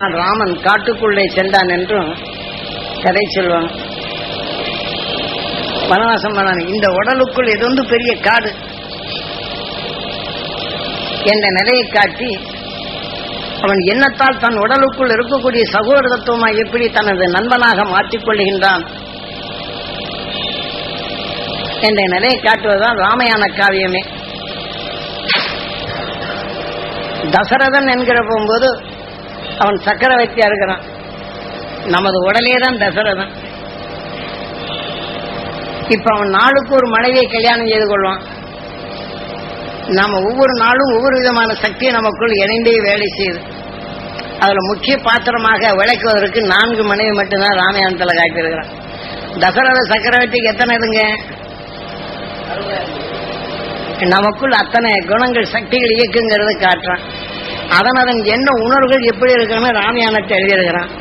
ராமன் காட்டுக்குள்ளே சென்றான் என்றும் கதை சொல்வாங்க வனவாசம் இந்த உடலுக்குள் இது வந்து பெரிய காடு என்ற நிலையை காட்டி அவன் எண்ணத்தால் தன் உடலுக்குள் இருக்கக்கூடிய சகோதரத்துவமாய் எப்படி தனது நண்பனாக மாற்றிக்கொள்கின்றான் என்ற நிலையை காட்டுவதுதான் ராமயான காவியமே. தசரதன் என்கிற போகும்போது அவன் சக்கரவர்த்தியா இருக்கிறான். நமது உடலே தான் தசரதன் இப்ப அவன் நாளுக்கு ஒரு மனைவியை கல்யாணம் செய்து கொள்வான். நம்ம ஒவ்வொரு நாளும் ஒவ்வொரு விதமான சக்தியை நமக்குள் இணைந்தே வேலை செய்யுது. அதுல முக்கிய பாத்திரமாக விளக்குவதற்கு நான்கு மனைவி மட்டும்தான் ராமாயணத்துல காட்டியிருக்கிறான். தசரத சக்கரவர்த்திக்கு எத்தனை இதுங்க? நமக்குள் அத்தனை குணங்கள் சக்திகள் இயக்குங்கிறது காட்டுறான். அதன் அதன் என்ன உணர்வுகள் எப்படி இருக்குன்னு ராமாயணத்தை எழுதியிருக்கிறான்.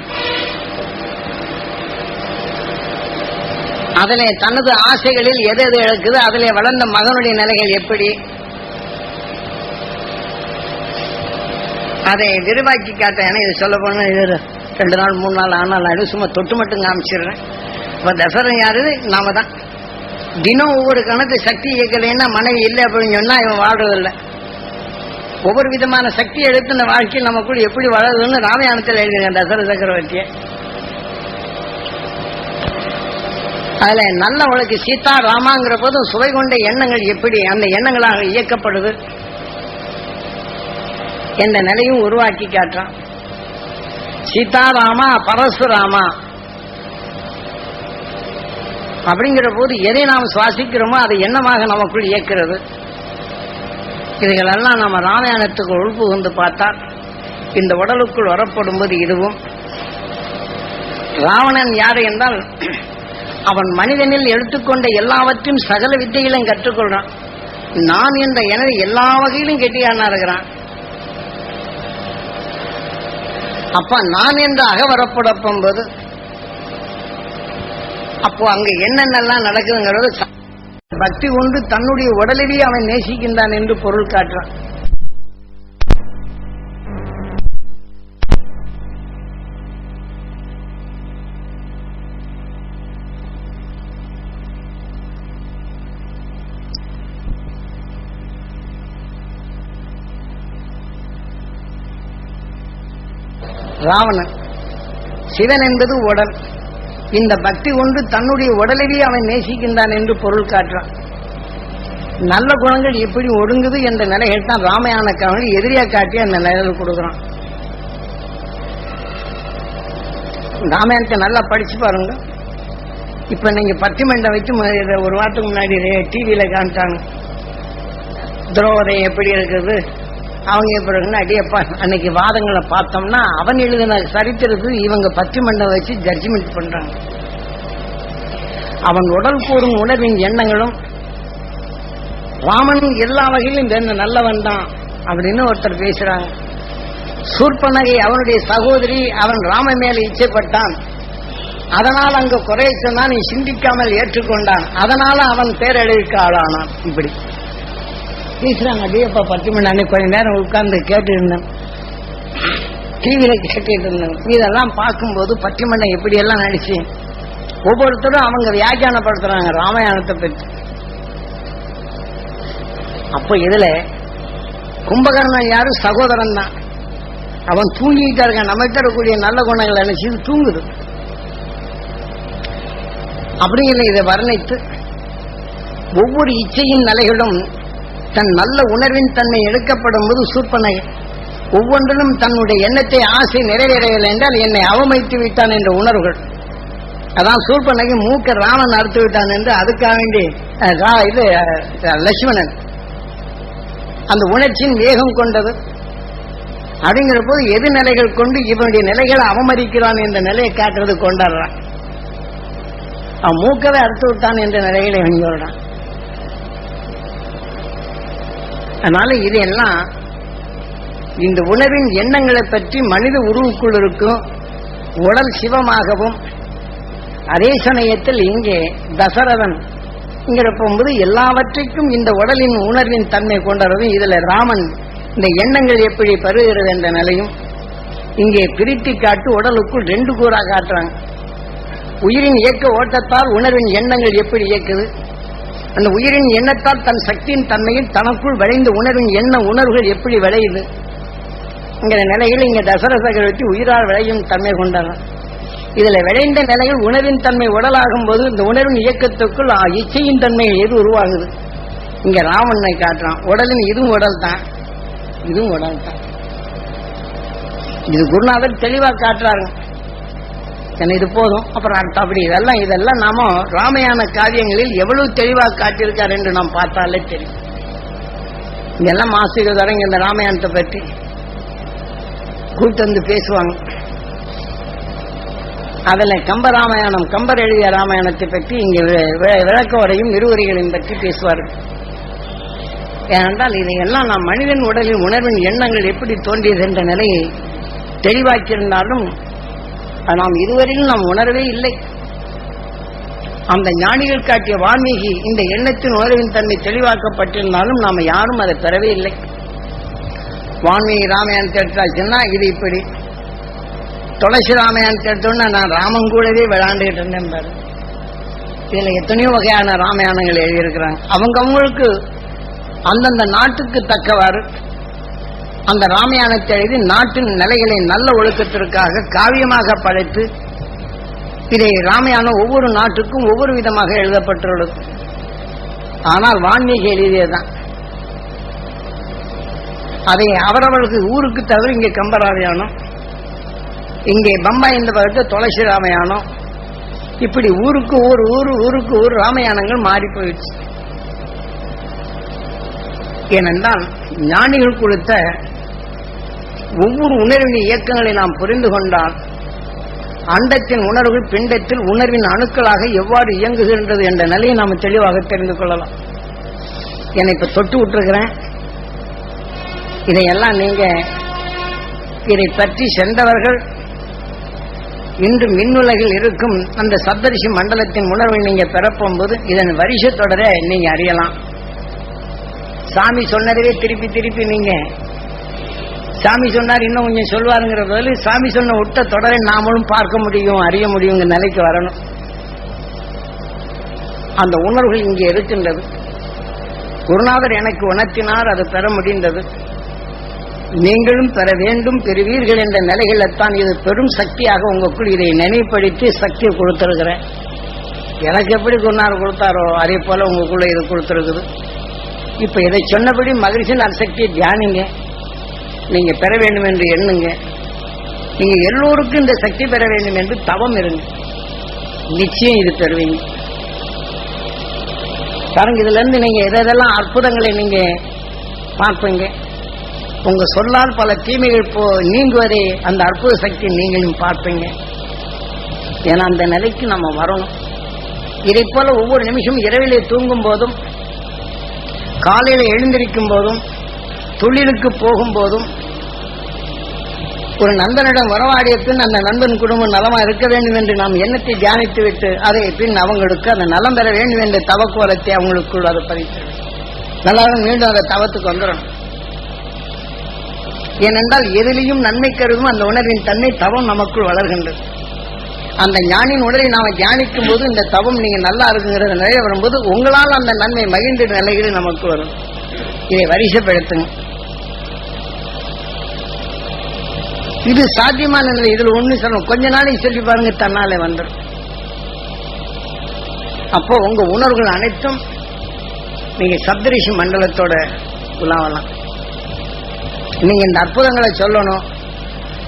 அதனை தனது ஆசைகளில் எது எது இழக்குது அதிலே வளர்ந்த மகனுடைய நிலைகள் எப்படி? அதை விரிவாக்கி காட்டேன் ஏன்னா இது சொல்ல போனா இது ரெண்டு நாள் மூணு நாள் ஆனால் நான் சும்மா தொட்டு மட்டும் காமிச்சிடுறேன். இப்ப தசரன் யாரு நாம தான் தினம் ஒவ்வொரு கணக்கு சக்தி இயக்கலைன்னா மனைவி இல்லை அப்படின்னு சொன்னா இவன் வாழ்றதில்லை. ஒவ்வொரு விதமான சக்தி எடுத்து இந்த வாழ்க்கையில் நமக்குள் எப்படி வளருதுன்னு ராமாயணத்தில் எழுதுங்க தசர சக்கரவர்த்திய. அதுல நல்ல உலகு சீதா ராமாங்கிற போதும் சுவை கொண்ட எண்ணங்கள் எப்படி அந்த எண்ணங்களாக இயக்கப்படுது என்ற நிலையும் உருவாக்கி காட்டுறான். சீதாராமா பரசுராமா அப்படிங்கிற போது எதை நாம் சுவாசிக்கிறோமோ அது என்னமாக நமக்குள் இயக்கிறது. இதுகளெல்லாம் நம்ம ராமாயணத்துக்கு உள்புகுந்து பார்த்தால் இந்த உடலுக்குள் வரப்படும்போது இதுவும். ராவணன் யாரு என்றால் அவன் மனிதனில் எடுத்துக்கொண்ட எல்லாவற்றையும் சகல வித்தைகளையும் கற்றுக்கொள்றான். நான் என்ற எனது எல்லா வகையிலும் கெட்டியானா இருக்கிறான். அப்ப நான் என்ற அகவரப்படப்போது போது அப்போ அங்க என்னென்னலாம் நடக்குதுங்கிறது பக்தி கொண்டு தன்னுடைய உடலிலேயே அவன் நேசிக்கின்றான் என்று பொருள் காட்டுறான். ராவணன் சிவன் என்பது உடல். இந்த பக்தி கொண்டு தன்னுடைய உடலையே அவன் நேசிக்கின்றான் என்று பொருள் காட்டுறான். நல்ல குணங்கள் எப்படி ஒடுங்குது என்ற நிலையை தான் ராமாயண கவனி எதிரியா காட்டி அந்த நிலையில் கொடுக்குறான். ராமாயணத்தை நல்லா படிச்சு பாருங்க. இப்ப நீங்க மண்டை வச்சு ஒரு வாரத்துக்கு முன்னாடி டிவியில காமிச்சாங்க. துரோதம் எப்படி இருக்குது அவங்க எப்படி இருக்குன்னு அடியப்பா அன்னைக்கு வாதங்களை பார்த்தோம்னா அவன் எழுதின சரித்திரத்தில் இவங்க பட்டிமன்றம் வச்சு ஜட்ஜ்மெண்ட் பண்றாங்க. அவன் உடல் கூறும் உணர்வின் எண்ணங்களும் ராமன் எல்லா வகையிலும் என்ன நல்லவன் தான் அப்படின்னு ஒருத்தர் பேசுறாங்க. சூர்பனகை அவனுடைய சகோதரி அவன் ராம மேல இச்சைப்பட்டான். அதனால் அங்கு குறைய நீ சிந்திக்காமல் ஏற்றுக்கொண்டான். அதனால அவன் பேரழிவுக்கு ஆளானான். இப்படி. பேசுறாங்க. அடியப்பா பத்து மணி அன்னைக்கு கொஞ்ச நேரம் உட்கார்ந்து கேட்டு இருந்தேன் டிவியில கேட்டுட்டு இருந்தேன் இதெல்லாம் பார்க்கும்போது பட்டிமன்றம் எப்படி எல்லாம் நடிச்சு ஒவ்வொருத்தரும் அவங்க வியாக்கியானப்படுத்துறாங்க ராமாயணத்தை பற்றி அப்ப இதுல கும்பகர்ணன் யாரு? சகோதரன் தான். அவன் தூங்கிட்டா இருக்கான். நம்ம தரக்கூடிய நல்ல குணங்களை நினைச்சு தூங்குது. அப்படிங்கிற இதை வர்ணித்து ஒவ்வொரு இச்சையின் நிலைகளும் தன் நல்ல உணர்வின் தன்மை எடுக்கப்படும் போது சூப்பனை ஒவ்வொன்றிலும் தன்னுடைய எண்ணத்தை ஆசை நிறைவேறவில்லை என்றால் என்னை அவமதித்து விட்டான் என்ற உணர்வுகள். அதான் சூர்பனகை மூக்க ராமன் அறுத்து விட்டான் என்று அதுக்காக வேண்டி ரா- இது லட்சுமணன். அந்த உணர்ச்சியின் வேகம் கொண்டது. அப்படிங்கிற போது எது நிலைகள் கொண்டு இவனுடைய நிலைகளை அவமதிக்கிறான் என்ற நிலையை காட்டுறது கொண்டாடுறான். அவன் மூக்கவே அறுத்து விட்டான் என்ற நிலைகளை இவன் சொல்றான். அதனால இது எல்லாம் இந்த உணர்வின் எண்ணங்களை பற்றி மனித உருவுக்குள் இருக்கும் உடல் சிவமாகவும் அதே சமயத்தில் இங்கே தசரதன் இங்கிற போகும்போது எல்லாவற்றைக்கும் இந்த உடலின் உணர்வின் தன்மை கொண்டதும் இதுல ராமன் இந்த எண்ணங்கள் எப்படி பருகிறது என்ற நிலையும் இங்கே பிரித்து காட்டு உடலுக்குள் ரெண்டு கூறா காட்டுறாங்க. உயிரின் இயக்க ஓட்டத்தால் உணர்வின் எண்ணங்கள் எப்படி இயக்குது? அந்த உயிரின் எண்ணத்தால் தன் சக்தியின் தன்மையில் தனக்குள் விளைந்த உணர்வின் எண்ண உணர்வுகள் எப்படி விளையுது? என்கிற நிலையில் இங்க தசரசகர் வச்சு உயிரால் விளையும் தன்மை கொண்டாராம் இதுல விளைந்த நிலையில் உணவின் தன்மை உடலாகும் போது இந்த உணர்வின் இயக்கத்துக்குள் ஆ, இச்சையின் தன்மை எது உருவாகுது? இங்க ராவணனை காட்டுறான். உடலின் இதுவும் உடல் தான் இதுவும் உடல் தான் இது குருநாதர் தெளிவா காட்டுறாரு. இது போதும். அப்புறம் அடுத்த அப்படி இதெல்லாம் இதெல்லாம் நாம ராமயான காவியங்களில் எவ்வளவு தெளிவாக காட்டியிருக்கார் என்று நாம் பார்த்தாலே தெரியும். இதெல்லாம் மாசிகதரங்க இந்த ராமாயணத்தை பற்றி கூட்டு வந்து பேசுவாங்க. கம்ப கம்பராமாயணம் கம்பர் எழுதிய ராமாயணத்தை பற்றி இங்கே விளக்க உரையும் இருவரிகளையும் பற்றி பேசுவார்கள் ஏனென்றால் இதையெல்லாம் நாம் மனிதன் உடலின் உணர்வின் எண்ணங்கள் எப்படி தோன்றியது என்ற நிலையை தெளிவாக்கியிருந்தாலும் நாம் இதுவரையில் நாம் உணரவே இல்லை. அந்த ஞானிகள் காட்டிய வால்மீகி இந்த எண்ணத்தின் உணர்வின் தன்மை தெளிவாக்கப்பட்டிருந்தாலும் நாம் யாரும் அதை பெறவே இல்லை. வால்மீகி ராமாயணத்தை எடுத்தாச்சுன்னா இது இப்படி. துளசி ராமாயணத்தை எடுத்தோன்னா நான் ராமன் கூடவே விளையாண்டுகிட்டு இருந்தேன் பாரு. இதுல எத்தனையோ வகையான ராமாயணங்கள் எழுதியிருக்கிறாங்க. அவங்க அவங்களுக்கு அந்தந்த நாட்டுக்கு தக்கவாறு அந்த ராமாயணத்தை எழுதி நாட்டின் நிலைகளை நல்ல ஒழுக்கத்திற்காக காவியமாக படைத்து இதை ராமாயணம் ஒவ்வொரு நாட்டுக்கும் ஒவ்வொரு விதமாக எழுதப்பட்டுள்ளது. ஆனால் வான்மீகி எழுதியதுதான். அதை அவரவர்களுக்கு ஊருக்கு தவிர இங்கே கம்பராமாயணம் இங்கே பம்பாய் இந்த பக்கத்து துளசி ராமாயணம் இப்படி ஊருக்கு ஊர் ஊரு ஊருக்கு ஊர் ராமாயணங்கள் மாறி போயிடுச்சு. ஏனென்றால் ஞானிகள் கொடுத்த ஒவ்வொரு உணர்வின் இயக்கங்களை நாம் புரிந்து கொண்டால் அண்டத்தின் உணர்வுகள் பிண்டத்தில் உணர்வின் அணுக்களாக எவ்வாறு இயங்குகின்றது என்ற நிலையை நாம் தெளிவாக தெரிந்து கொள்ளலாம். என்னை இப்ப தொட்டு விட்டுருக்கிறேன். இதையெல்லாம் நீங்க இதை பற்றி சென்றவர்கள் இன்று மின்னுலகில் இருக்கும் அந்த சப்தரிசி மண்டலத்தின் உணர்வை நீங்க பெறப்போகும்போது இதன் வரிசை தொடர நீங்க அறியலாம். சாமி சொன்னதவே திருப்பி திருப்பி நீங்க சாமி சொன்னார் இன்னும் கொஞ்சம் சொல்வாருங்கிற பதில் சாமி சொன்ன விட்ட தொடரை நாமளும் பார்க்க முடியும் அறிய முடியுங்கிற நிலைக்கு வரணும். அந்த உணர்வுகள் இங்கே இருக்கின்றது. குருநாதர் எனக்கு உணர்த்தினார் அதை பெற முடிந்தது. நீங்களும் பெற வேண்டும் பெறுவீர்கள் என்ற நிலைகளில்தான் இது பெரும் சக்தியாக உங்களுக்குள் இதை நினைப்படுத்தி சக்தியை கொடுத்திருக்கிறேன். எனக்கு எப்படி குருநாதர் கொடுத்தாரோ அதே போல உங்களுக்குள்ள இது கொடுத்திருக்குது. இப்ப இதை சொன்னபடி மகிழ்ச்சியின் அசக்தியை தியானிங்க. நீங்க பெற வேண்டும் என்று எண்ணுங்க. நீங்க எல்லோருக்கும் இந்த சக்தி பெற வேண்டும் என்று தவம் இருங்க. நிச்சயம் இது பெறுவீங்க. பாருங்க இதுல இருந்து நீங்க எதெல்லாம் அற்புதங்களை நீங்க பார்ப்பீங்க. உங்க சொல்லால் பல தீமைகள் போ நீங்குவதை அந்த அற்புத சக்தி நீங்களும் பார்ப்பீங்க. ஏன்னா அந்த நிலைக்கு நம்ம வரணும். இதை போல ஒவ்வொரு நிமிஷமும் இரவிலே தூங்கும் போதும் காலையில எழுந்திருக்கும் போதும் தொழிலுக்கு போகும் போதும் ஒரு நண்பனிடம் வரவாடிய பின் அந்த நண்பன் குடும்பம் நலமா இருக்க வேண்டும் என்று நாம் எண்ணத்தை தியானித்து விட்டு அதை பின் அவங்களுக்கு அந்த நலம் பெற வேண்டும் என்ற தவக்கோலத்தை அவங்களுக்குள் அதை பதித்து நல்லா மீண்டும் அந்த தவத்துக்கு வந்துடணும். ஏனென்றால் எதிலையும் நன்மை கருதும் அந்த உணர்வின் தன்மை தவம் நமக்குள் வளர்கின்றது. அந்த ஞானின் உடலை நாம தியானிக்கும் போது இந்த தவம் நீங்க நல்லா இருக்குங்கிற நிலைய வரும்போது உங்களால் அந்த நன்மை மகிழ்ந்த நிலைகள் நமக்கு வரும். இதை வரிசைப்படுத்துங்க. இது சாத்தியமான நிலை. இதுல ஒண்ணு சொல்லணும். கொஞ்ச நாளைக்கு சொல்லி பாருங்க தன்னாலே வந்துடும் அப்போ உங்க உணர்வுகள் அனைத்தும் நீங்க சப்தரிஷி மண்டலத்தோட உலாவலாம். நீங்க இந்த அற்புதங்களை சொல்லணும்.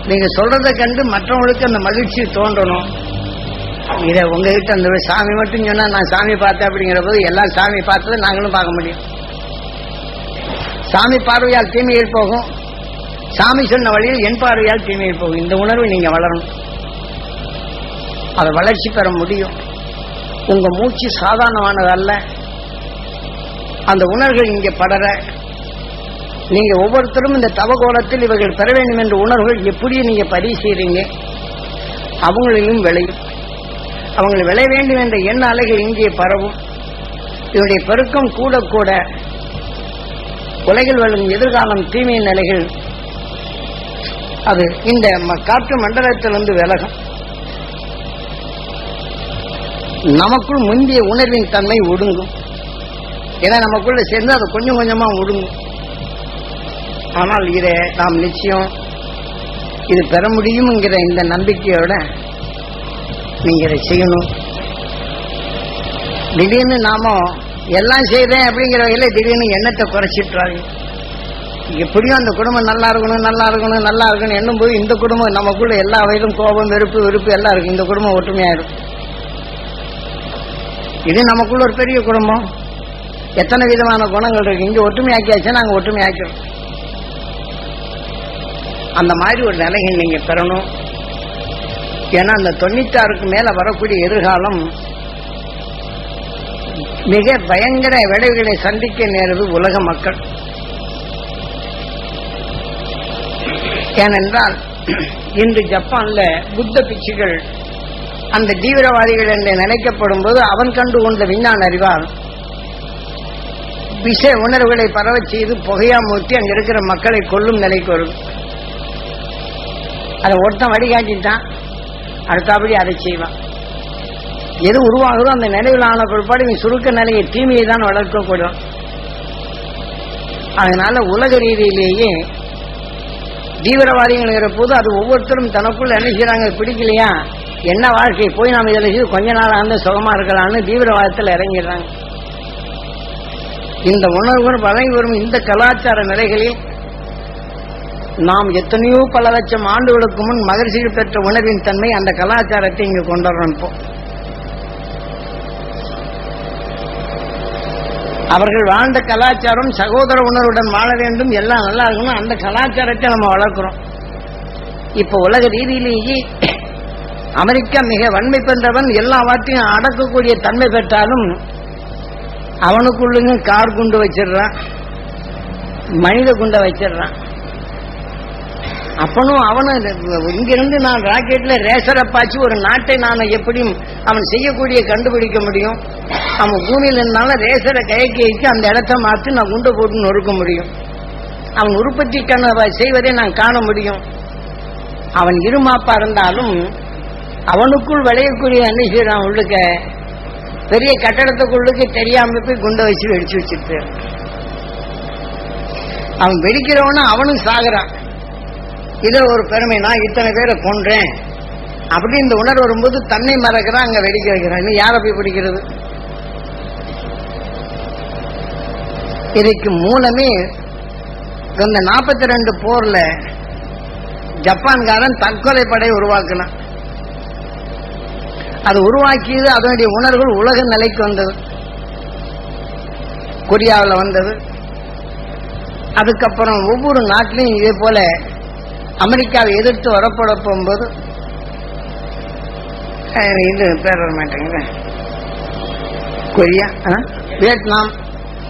நீங்க சொல்றதை கண்டு மற்றவங்களுக்கு அந்த மகிழ்ச்சி தோன்றணும். இதை உங்ககிட்ட அந்த சாமி மட்டும் சொன்னா நான் சாமி பார்த்தேன் அப்படிங்கிற போது எல்லா சாமி பார்த்ததை நாங்களும் பார்க்க முடியும். சாமி பார்வையால் தீமையில் போகும். சாமி சொன்ன வழியில் என் பார்வையால் தீமையை போகும். இந்த உணர்வு நீங்க வளரணும். அதை வளர்ச்சி பெற முடியும். உங்க மூச்சு சாதாரணமானது அல்ல அந்த உணர்வுகள் இங்கே படர. நீங்க ஒவ்வொருத்தரும் இந்த தவகோலத்தில் இவர்கள் பெற வேண்டும் என்ற உணர்வுகள் எப்படியும் நீங்க பதிவு செய்றீங்க? அவங்களிலும் விளையும். அவங்களை விளைய வேண்டும் என்ற எண்ண அலைகள் இங்கே பரவும். இதனுடைய பெருக்கம் கூட கூட உலகில் வரும் எதிர்காலம் தீமையின் நிலைகள் அது இந்த ம- காற்று மண்டலத்திலிருந்து விலகும். நமக்குள் முந்திய உணர்வின் தன்மை ஒடுங்கும். ஏன்னா நமக்குள்ள சேர்ந்து அதை கொஞ்சம் கொஞ்சமா ஒடுங்கும். ஆனால் இதை நாம் நிச்சயம் இது பெற முடியும்ங்கிற இந்த நம்பிக்கையோட நீங்க இதை செய்யணும். திடீர்னு நாம எல்லாம் செய்யறேன் அப்படிங்கிற வகையில திடீர்னு எண்ணத்தை குறைச்சிட்டுறாங்க எப்படியும் அந்த குடும்பம் நல்லா இருக்கணும் நல்லா இருக்கணும் நல்லா இருக்கணும் என்னும் போது இந்த குடும்பம் நமக்குள்ள எல்லா வயதும் கோபம் வெறுப்பு வெறுப்பு எல்லாம் இருக்கு. இந்த குடும்பம் ஒற்றுமையாயிடும். இது நமக்குள்ள ஒரு பெரிய குடும்பம். எத்தனை விதமான குணங்கள் இருக்கு. இங்க ஒற்றுமையாக்கியாச்சுன்னா நாங்க ஒற்றுமையாக்கிறோம். அந்த மாதிரி ஒரு நிலையை நீங்க பெறணும். ஏன்னா அந்த தொண்ணூத்தாறுக்கு மேல வரக்கூடிய எதிர்காலம் மிக பயங்கர விளைவுகளை சந்திக்க நேரது உலக மக்கள். ஏனென்றால் இன்று ஜப்பான்ல புத்த பிச்சுகள் அந்த தீவிரவாதிகள் என்று நினைக்கப்படும் போது அவன் கண்டு கொண்ட விஞ்ஞான அறிவால் விஷ உணர்வுகளை பரவச் செய்து புகையா மூட்டி அங்க இருக்கிற மக்களை கொல்லும் நிலைக்கு வரும். அதை ஒருத்தன் வழிகாட்டிட்டான் அடுத்தபடி அதை செய்வான். எது உருவாகுதோ அந்த நிலையில் ஆன பிற்பாடு நீ சுருக்க நிலையை தீமையை தான் வளர்க்கக்கூடும். அதனால உலக ரீதியிலேயே தீவிரவாதிகள்ங்கிற போது அது ஒவ்வொருத்தரும் தனக்குள்ள என்ன செய்யறாங்க பிடிக்கலையா? என்ன வாழ்க்கை? போய் நாம் இதில் செய்து கொஞ்ச நாள் அந்த சுகமா இருக்கலாம்னு தீவிரவாதத்தில் இறங்கிடுறாங்க. இந்த உணர்வு வழங்கி வரும் இந்த கலாச்சார நிலைகளில் நாம் எத்தனையோ பல லட்சம் ஆண்டுகளுக்கு முன் மகிழ்ச்சியில் பெற்ற உணர்வின் தன்மை அந்த கலாச்சாரத்தை இங்கு கொண்டு வரணும் இப்போ அவர்கள் வாழ்ந்த கலாச்சாரம் சகோதர உணர்வுடன் வாழ வேண்டும் எல்லாம் நல்லா இருக்கணும் அந்த கலாச்சாரத்தை நம்ம வளர்க்கிறோம். இப்ப உலக ரீதியிலேயே அமெரிக்கா மிக வன்மை பெற்றவன் எல்லாவற்றையும் அடக்கக்கூடிய தன்மை பெற்றாலும் அவனுக்குள்ளுங்க கார் குண்டு வச்சிடுறான் மனித குண்டை வச்சிடுறான். அப்பனும் அவனும் இங்கிருந்து நான் ராக்கெட்ல ரேசரை பாய்ச்சி ஒரு நாட்டை நான் எப்படி அவன் செய்யக்கூடிய கண்டுபிடிக்க முடியும்? அவன் பூமியில் இருந்தாலும் ரேசரை கயக்கி வைத்து அந்த இடத்த மாற்றி நான் குண்டை போட்டு நொறுக்க முடியும். அவன் உற்பத்திக்கான செய்வதை நான் காண முடியும். அவன் இருமாப்பா இருந்தாலும் அவனுக்குள் விளையக்கூடிய என்ன உள்ளுக்க பெரிய கட்டடத்துக்குள்ளுக்கு தெரியாம போய் குண்டை வச்சு வெடிச்சு வச்சிருப்பு அவன் வெடிக்கிறவன அவனும் சாகுறான். இது ஒரு பெருமை நான் இத்தனை பேரை கொன்றேன். அப்படி இந்த உணர்வு வரும்போது தன்னை மறக்கிறான் அங்க வெடிக்க வைக்கிறான் இன்னும் யாரை போய் பிடிக்கிறது? இதுக்கு மூலமே இந்த நாற்பத்தி ரெண்டு போர்ல ஜப்பான்காரன் தற்கொலை படை உருவாக்கினான். அது உருவாக்கியது அதனுடைய உணர்வுகள் உலக நிலைக்கு வந்தது. கொரியாவில் வந்தது. அதுக்கப்புறம் ஒவ்வொரு நாட்டிலையும் இதே போல அமெரிக்காவை எதிர்த்து வரப்பட போகும்போது இது பேர் வர மாட்டேங்குது. கொரியா? வியட்நாம்.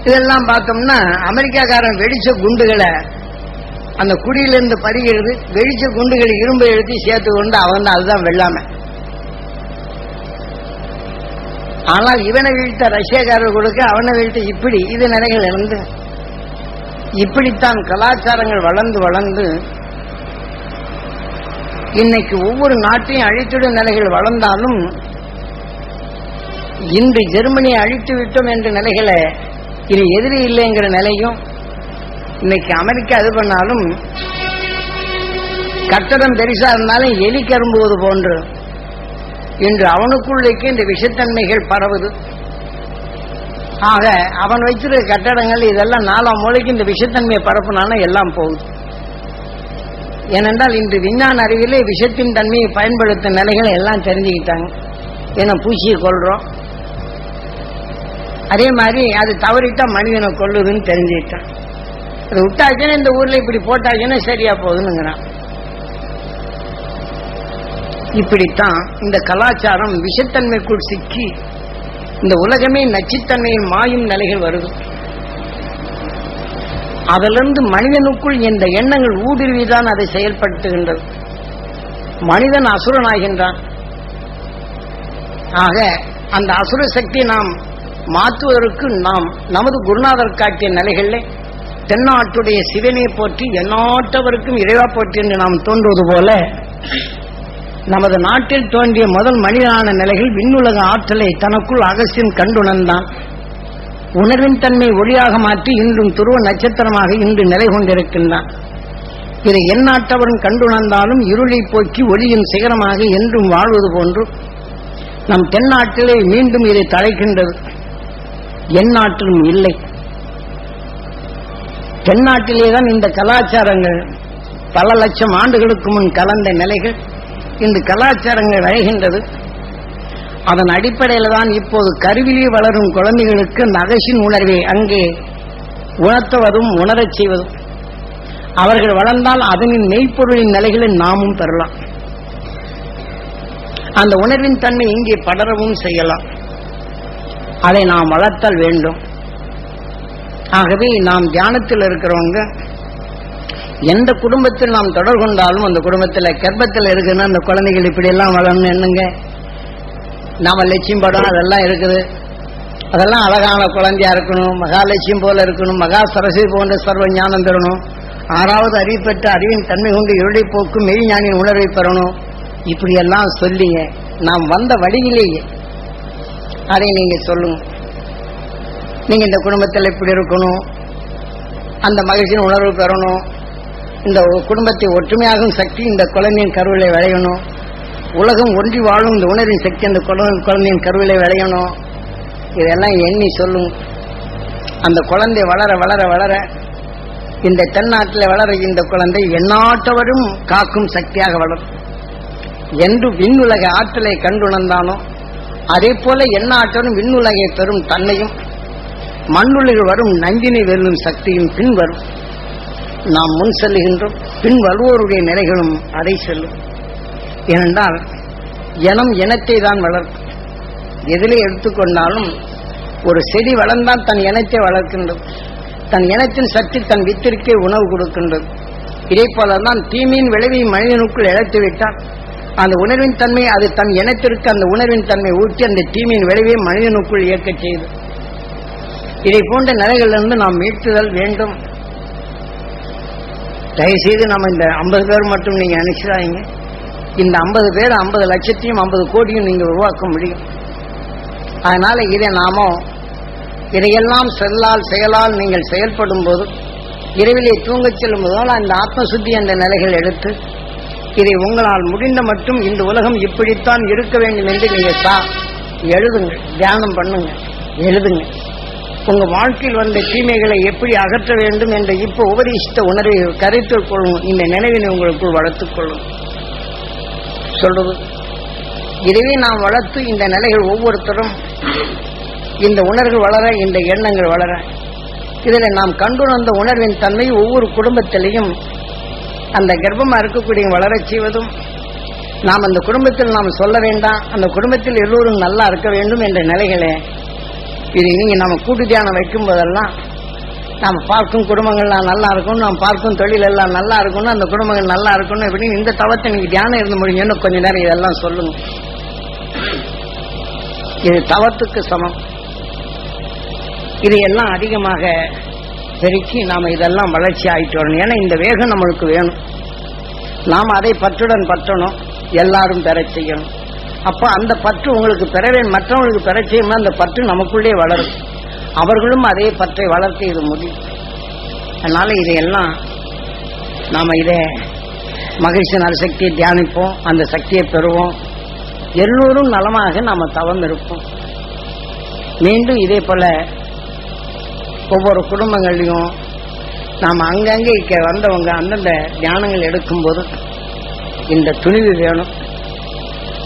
இதெல்லாம் பார்த்தோம்னா அமெரிக்காக்காரன் வெடிச்ச குண்டுகளை அந்த குடியிலிருந்து பறிகிறது வெடிச்ச குண்டுகளை இரும்பை எழுதி சேர்த்து கொண்டு அவன் தான் அதுதான் வெள்ளாமை. ஆனால் இவனை வீழ்த்த ரஷ்யக்காரர் கொடுக்க அவனை வீழ்த்த இப்படி இது நிலைகள் இருந்து இப்படித்தான் கலாச்சாரங்கள் வளர்ந்து வளர்ந்து இன்னைக்கு ஒவ்வொரு நாட்டையும் அழித்திடும் நிலைகள் வளர்ந்தாலும் இன்று ஜெர்மனியை அழித்து விட்டோம் என்ற நிலைகளை இது எதிரி இல்லைங்கிற நிலையும் இன்னைக்கு அமெரிக்கா இது பண்ணாலும் கட்டடம் பெருசா இருந்தாலும் எலி கரும்புவது போன்று இன்று அவனுக்குள்ளேக்கு இந்த விஷத்தன்மைகள் பரவுது. ஆக அவன் வைத்திருக்க கட்டடங்கள் இதெல்லாம் நாலாம் மூளைக்கு இந்த விஷத்தன்மையை பரப்புனானா எல்லாம் போகுது. ஏனென்றால் இன்று விஞ்ஞான அறிவிலே விஷத்தின் தன்மையை பயன்படுத்தும் நிலைகளை எல்லாம் தெரிஞ்சுக்கிட்டாங்க. ஏன்னா பூச்சியை கொள்றோம். அதே மாதிரி அது தவறிட்டா மனிதனை கொள்ளுதுன்னு தெரிஞ்சுக்கிட்டான். அது விட்டாச்சுன்னா இந்த ஊர்ல இப்படி போட்டாச்சுன்னா சரியா போகுதுங்கிறான் இப்படித்தான் இந்த கலாச்சாரம் விஷத்தன்மைக்குள் சிக்கி இந்த உலகமே நச்சுத்தன்மையில் மாயும் நிலைகள் வருது. அதிலிருந்து மனிதனுக்குள் இந்த எண்ணங்கள் ஊடுருவிதான் அதை செயல்படுத்துகின்றது. மனிதன் அசுரனாகின்றான். ஆக அந்த அசுர சக்தி நாம் மாற்றுவதற்கு நாம் நமது குருநாதர் காட்டிய நிலைகளில் தென்னாட்டுடைய சிவனை போற்றி எந்நாட்டவருக்கும் இறைவா போற்றி என்று நாம் தோன்றுவது போல நமது நாட்டில் தோன்றிய முதல் மனிதனான நிலையில் விண்ணுலக ஆற்றலை தனக்குள் அகசியம் கண்டுணர்ந்தான். உணர்வின் தன்மை ஒளியாக மாற்றி இன்றும் துருவ நட்சத்திரமாக இன்று நிலை கொண்டிருக்கின்றான். இதை எந்நாட்டவரும் கண்டுணர்ந்தாலும் இருளை போக்கி ஒளியின் சிகரமாக என்றும் வாழ்வது போன்று நம் தென்னாட்டிலே மீண்டும் இதை தழைக்கின்றது எந்நாட்டிலும் இல்லை. தென்னாட்டிலேதான் இந்த கலாச்சாரங்கள் பல லட்சம் ஆண்டுகளுக்கு முன் கலந்த நிலைகள். இந்த கலாச்சாரங்கள் அழைகின்றது. அதன் அடிப்படையில் தான் இப்போது கருவிலே வளரும் குழந்தைகளுக்கு நகைச்சின் உணர்வை. அங்கே உணர்த்துவதும் உணரச் செய்வதும். அவர்கள் வளர்ந்தால் அதனின் மெய்ப்பொருளின் நிலைகளை நாமும் பெறலாம். அந்த உணர்வின் தன்மை இங்கே படரவும் செய்யலாம். அதை நாம் வளர்த்தல் வேண்டும். ஆகவே நாம் தியானத்தில் இருக்கிறவங்க எந்த குடும்பத்தில் நாம் தொடர் கொண்டாலும் அந்த குடும்பத்தில் கர்ப்பத்தில் இருக்குன்னா அந்த குழந்தைகள் இப்படி எல்லாம் வளரணும் என்னங்க? நாம லட்சியம் படம் அதெல்லாம் இருக்குது. அதெல்லாம் அழகான குழந்தையா இருக்கணும் மகாலட்சியம் போல இருக்கணும் மகா சரஸ்வதி போன்ற சர்வ ஞானம் பெறணும். ஆறாவது அறிவு பெற்ற அறிவின் தன்மை கொண்டு இருளை போக்கும் மெய்ஞானின் உணர்வை பெறணும். இப்படி எல்லாம் சொல்லிங்க நாம் வந்த வழியிலேயே அதை நீங்க சொல்லுங்க. நீங்க இந்த குடும்பத்தில் இப்படி இருக்கணும் அந்த மகிழ்ச்சியின் உணர்வு பெறணும் இந்த குடும்பத்தை ஒற்றுமையாகும் சக்தி இந்த குழந்தையின் கருவிலை விளையணும். உலகம் ஒன்றி வாழும் இந்த உணர்வின் சக்தி அந்த குழந்தை- குழந்தையின் கருவிலை விளையணும். இதெல்லாம் எண்ணி சொல்லும். அந்த குழந்தை வளர வளர வளர இந்த தென்னாட்டில் வளர இந்த குழந்தை எந்நாட்டவரும் காக்கும் சக்தியாக வளரும். என்று விண்ணுலக ஆற்றலை கண்டுணர்ந்தானோ அதே போல எந்நாட்டவரும் விண்ணுலகை பெறும் தன்னையும் மண்ணுலகில் வரும் நந்தினை வெல்லும் சக்தியும் பின்வரும். நாம் முன் செல்லுகின்றோம் பின் வருவோருடைய நிலைகளும் அதை செல்லும். ஏனென்றால் இனம் இனத்தை தான் வளர்க்கும். எதிலே எடுத்துக்கொண்டாலும் ஒரு செடி வளர்ந்தால் தன் இனத்தை வளர்க்கின்றது. தன் இனத்தின் சக்தி தன் வித்திற்கே உணவு கொடுக்கின்றது. இதே போலதான் தீமையின் விளைவை மனிதனுக்குள் இழைத்து விட்டால் அந்த உணர்வின் தன்மை அது தன் இனத்திற்கு அந்த உணர்வின் தன்மை ஊட்டி அந்த தீமையின் விளைவை மனிதனுக்குள் இயக்க செய்து. இதை போன்ற நிலைகளிலிருந்து நாம் மீட்டுதல் வேண்டும். தயவுசெய்து நம்ம இந்த ஐம்பது பேர் மட்டும் நீங்க நினைச்சிடாதீங்க. இந்த ஐம்பது பேர் ஐம்பது லட்சத்தையும் ஐம்பது கோடியும் நீங்க உருவாக்க முடியும். அதனால இதை நாமோ இதையெல்லாம் செல்லால் செயலால் நீங்கள் செயல்படும் போது இரவிலே தூங்கச் செல்லும் போதால் அந்த ஆத்மசுத்தி அந்த என்ற நிலைகள் எடுத்து இதை உங்களால் முடிந்த மட்டும் இந்த உலகம் இப்படித்தான் இருக்க வேண்டும் என்று நீங்க சா எழுதுங்க தியானம் பண்ணுங்க எழுதுங்க. உங்க வாழ்க்கையில் வந்த தீமைகளை எப்படி அகற்ற வேண்டும் என்ற இப்ப உபதேசித்த உணர்வை கருத்தில் கொள்ளும் இந்த நினைவினை உங்களுக்குள் வளர்த்துக் கொள்ளும். சொல்றது? இதுவே நாம் வளர்த்து இந்த நிலைகள் ஒவ்வொருத்தரும் இந்த உணர்வு வளர இந்த எண்ணங்கள் வளர. இதில் நாம் கண்டுணர்ந்த உணர்வின் தன்மை ஒவ்வொரு குடும்பத்திலையும் அந்த கர்ப்பமாக இருக்கக்கூடிய வளரச் செய்வதும் நாம் அந்த குடும்பத்தில் நாம் சொல்ல வேண்டாம் அந்த குடும்பத்தில் எல்லோரும் நல்லா இருக்க வேண்டும் என்ற நிலைகளை. இது நீங்கள் நம்ம கூட்டு தியானம் வைக்கும் போதெல்லாம் நாம் பார்க்கும் குடும்பங்கள்லாம் நல்லா இருக்கும் நாம் பார்க்கும் தொழில் எல்லாம் நல்லா இருக்கணும் அந்த குடும்பங்கள் நல்லா இருக்கணும் அப்படின்னு இந்த தவத்தை நீங்க தியானம் இருந்து முடியும்னு கொஞ்ச நேரம் இதெல்லாம் சொல்லுங்க. இது தவத்துக்கு சமம். இதையெல்லாம் அதிகமாக பெருக்கி நாம இதெல்லாம் வளர்ச்சி ஆயிட்டு வரணும். ஏன்னா இந்த வேகம் நம்மளுக்கு வேணும். நாம் அதை பற்றுடன் பற்றணும். எல்லாரும் பெற செய்யணும். அப்ப அந்த பற்று உங்களுக்கு பெற மற்றவங்களுக்கு பெற செய்யணும்னா அந்த பற்று நமக்குள்ளே வளரும். அவர்களும் அதே பற்றை வளர்த்து இது முடியும் அதனால இதையெல்லாம் நாம இதை மகிழ்ச்சி நலசக்தியை தியானிப்போம் அந்த சக்தியை பெறுவோம். எல்லோரும் நலமாக நாம தவம் இருப்போம். மீண்டும் இதே போல ஒவ்வொரு குடும்பங்கள்லையும் நாம் அங்கங்கே இங்க வந்தவங்க அந்தந்த தியானங்கள் எடுக்கும்போது இந்த துணிவு வேணும்.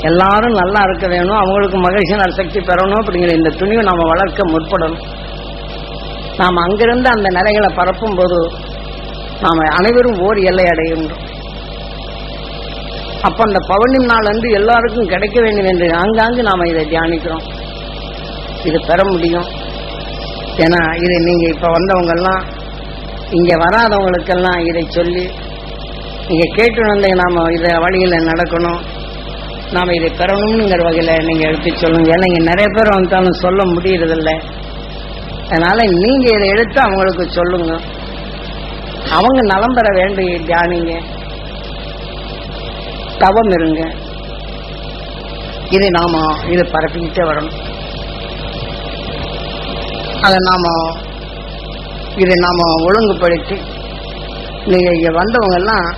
எல்லாரும் நல்லா இருக்க வேணும் அவங்களுக்கு மகிழ்ச்சி நரசக்தி பெறணும் அப்படிங்கிற இந்த துணிவை நாம வளர்க்க முற்படணும். நாம் அங்கிருந்து அந்த நிலைகளை பரப்பும் போது நாம அனைவரும் ஓர் எல்லை அடைகின்றோம். அப்ப அந்த பௌர்ணமி நாள் வந்து எல்லாருக்கும் கிடைக்க வேண்டும் என்று ஆங்காங்கு நாம இதை தியானிக்கிறோம். இது பெற முடியும். ஏன்னா இதை நீங்க இப்ப வந்தவங்க எல்லாம் இங்க வராதவங்களுக்கெல்லாம் இதை சொல்லி நீங்க கேட்டு வந்தீங்க நாம இத வழியில நடக்கணும். நாம இதை பெறணும்ங்கிற வகையில நீங்க எடுத்து சொல்லுங்க. ஏன்னா இங்கே நிறைய பேர் வந்தாலும் சொல்ல முடியறதில்ல. அதனால நீங்க இதை எடுத்து அவங்களுக்கு சொல்லுங்க. அவங்க நலம் பெற வேண்டிய தியானிங்க. தவம் இருங்க. இதை நாம இதை பரப்பிக்கிட்டே வரணும். அதை நாம இதை நாம ஒழுங்குபடுத்தி நீங்க இங்க வந்தவங்க எல்லாம்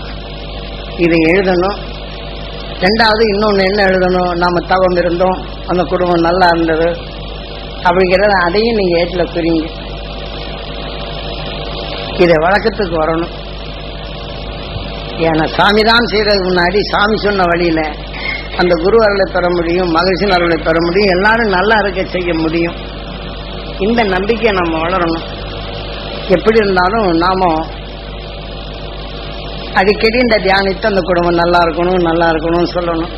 இதை எழுதணும். ரெண்டாவது இன்னொன்று என்ன எழுதணும்? நம்ம தவம் இருந்தோம். அந்த குடும்பம் நல்லா இருந்தது. அப்படிங்கிறத அதையும் நீங்கள் ஏற்றுல புரியுங்க இதை வழக்கத்துக்கு வரணும். ஏன்னா சாமி தான் செய்கிறதுக்கு முன்னாடி சாமி சொன்ன வழியில் அந்த குரு அருளை பெற முடியும் மகிழ்ச்சியின் அருளை பெற முடியும் எல்லாரும் நல்லா இருக்க செய்ய முடியும். இந்த நம்பிக்கையை நம்ம வளரணும். எப்படி இருந்தாலும் நாம அடிக்கடி இந்த தியானித்து அந்த குடும்பம் நல்லா இருக்கணும் நல்லா இருக்கணும்னு சொல்லணும்.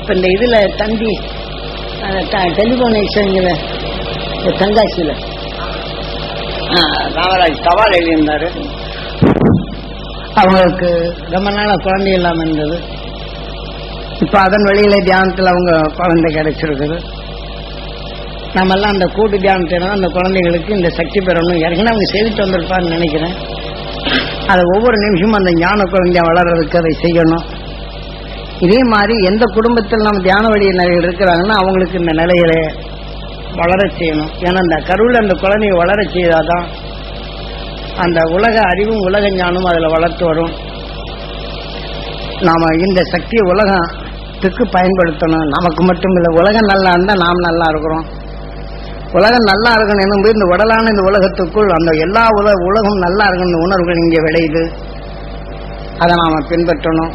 இப்ப இந்த இதுல தம்பி டெலிபோன் எக்ஸ்சேஞ்சில் தென்காசியில் ராமராஜ் சவால் எழுதியிருந்தாரு. அவங்களுக்கு ரொம்ப நாளா குழந்தை இல்லாம இருந்தது. இப்ப அதன் வழியில தியானத்துல அவங்க குழந்தை கிடைச்சிருக்குது. நம்ம எல்லாம் அந்த கூட்டு தியானத்தினா அந்த குழந்தைகளுக்கு இந்த சக்தி பெறணும். ஏற்கனவே அவங்க செய்துட்டு வந்திருப்பான்னு நினைக்கிறேன். அதை ஒவ்வொரு நிமிஷமும் அந்த ஞான குழந்தைய வளர்றதுக்கு அதை செய்யணும். இதே மாதிரி எந்த குடும்பத்தில் நம்ம தியான வழி நிலையில் இருக்கிறாங்கன்னா அவங்களுக்கு இந்த நிலைகளை வளர செய்யணும். ஏன்னா அந்த கருவில் அந்த குழந்தைய வளர செய்தாதான் அந்த உலக அறிவும் உலக ஞானமும் அதில் வளர்த்து வரும். நாம இந்த சக்தியை உலகத்துக்கு பயன்படுத்தணும். நமக்கு மட்டும் இல்லை உலகம் நல்லா இருந்தால் நாம் நல்லா இருக்கிறோம். உலகம் நல்லா இருக்கணும் என்னும்போது இந்த உடலான இந்த உலகத்துக்குள் அந்த எல்லா உலக உலகம் நல்லா இருக்கணும் உணர்வுகள் இங்கே விளையுது. அதை நாம பின்பற்றணும்.